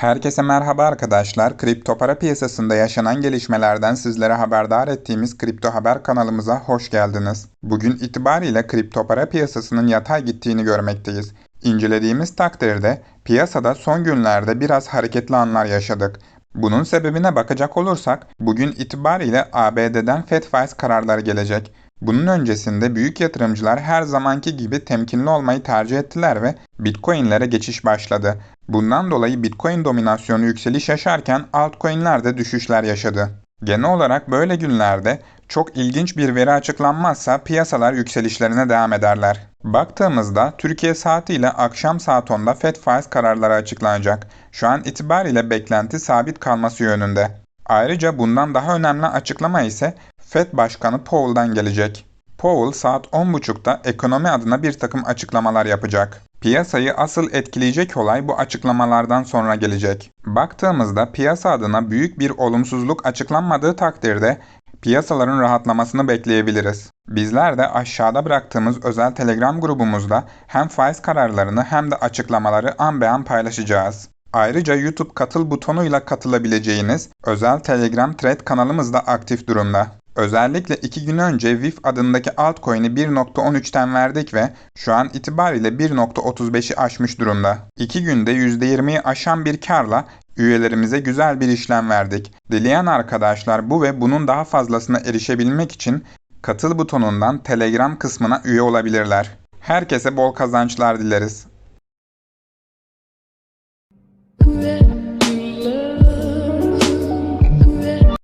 Herkese merhaba arkadaşlar. Kripto para piyasasında yaşanan gelişmelerden sizlere haberdar ettiğimiz Kripto Haber kanalımıza hoş geldiniz. Bugün itibariyle kripto para piyasasının yatay gittiğini görmekteyiz. İncelediğimiz takdirde piyasada son günlerde biraz hareketli anlar yaşadık. Bunun sebebine bakacak olursak bugün itibariyle ABD'den FED faiz kararları gelecek. Bunun öncesinde büyük yatırımcılar her zamanki gibi temkinli olmayı tercih ettiler ve Bitcoin'lere geçiş başladı. Bundan dolayı Bitcoin dominasyonu yükseliş yaşarken altcoin'ler de düşüşler yaşadı. Genel olarak böyle günlerde çok ilginç bir veri açıklanmazsa piyasalar yükselişlerine devam ederler. Baktığımızda Türkiye saatiyle akşam saat 10'da FED faiz kararları açıklanacak. Şu an itibariyle beklenti sabit kalması yönünde. Ayrıca bundan daha önemli açıklama ise FED Başkanı Powell'dan gelecek. Powell saat 10.30'da ekonomi adına bir takım açıklamalar yapacak. Piyasayı asıl etkileyecek olay bu açıklamalardan sonra gelecek. Baktığımızda piyasa adına büyük bir olumsuzluk açıklanmadığı takdirde piyasaların rahatlamasını bekleyebiliriz. Bizler de aşağıda bıraktığımız özel Telegram grubumuzda hem faiz kararlarını hem de açıklamaları an be an paylaşacağız. Ayrıca YouTube katıl butonuyla katılabileceğiniz özel Telegram Thread kanalımız da aktif durumda. Özellikle 2 gün önce VIF adındaki altcoin'i 1.13'ten verdik ve şu an itibariyle 1.35'i aşmış durumda. 2 günde %20'yi aşan bir karla üyelerimize güzel bir işlem verdik. Dileyen arkadaşlar bu ve bunun daha fazlasına erişebilmek için katıl butonundan Telegram kısmına üye olabilirler. Herkese bol kazançlar dileriz.